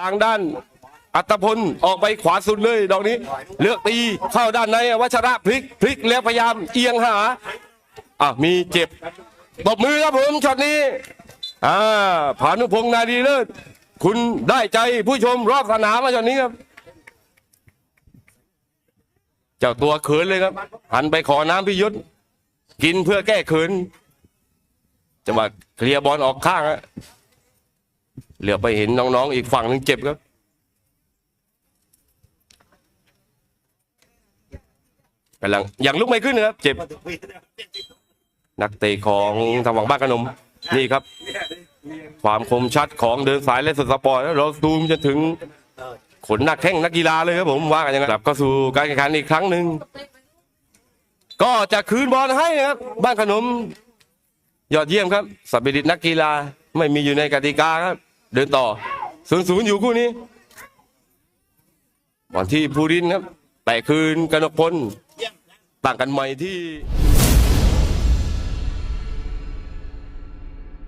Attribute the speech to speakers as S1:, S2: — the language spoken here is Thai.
S1: ทางด้านอัตพลออกไปขวาสุดเลยดอกนี้ เลือกตีเข้าด้านในวัชระพลิกพลิกแล้วพยายามเอียงหาอะมีเจ็บตบมือครับผมช็อตนี้อ่าผานุพงษ์นาดีเลิศคุณได้ใจผู้ชมรอบสนามมาช็อตนี้ครับ เจ้าตัวเขินเลยครับหันไปขอน้ำพิยุทธกินเพื่อแก้เขินจังหวะเคลียร์บอลออกข้างฮะ เหลือไปเห็นน้องๆ อีกฝั่งหนึ่งเจ็บครับ กำลังยังลุกไม่ขึ้นนะครับ เจ็บ นักเตะของทางฝั่งบ้านขนม นี่ครับ ความคมชัดของเดินสายและสุดสปอร์ตเราซูมจนถึงขนนักแข้งนักกีฬาเลยครับผมว่ากันยังไงกลับเข้าสู่การแข่งขันอีกครั้งหนึ่งก็จะคืนบอลให้นะครับ บ้านขนม ยอดเยี่ยมครับสับบิดิตนักกีฬาไม่มีอยู่ในกติกาครับ เดินต่อศูนย์ศูนย์อยู่คู่นี้ก่อนที่ภูรินครับ แต่คืนกนกพลต่างกันใหม่ที่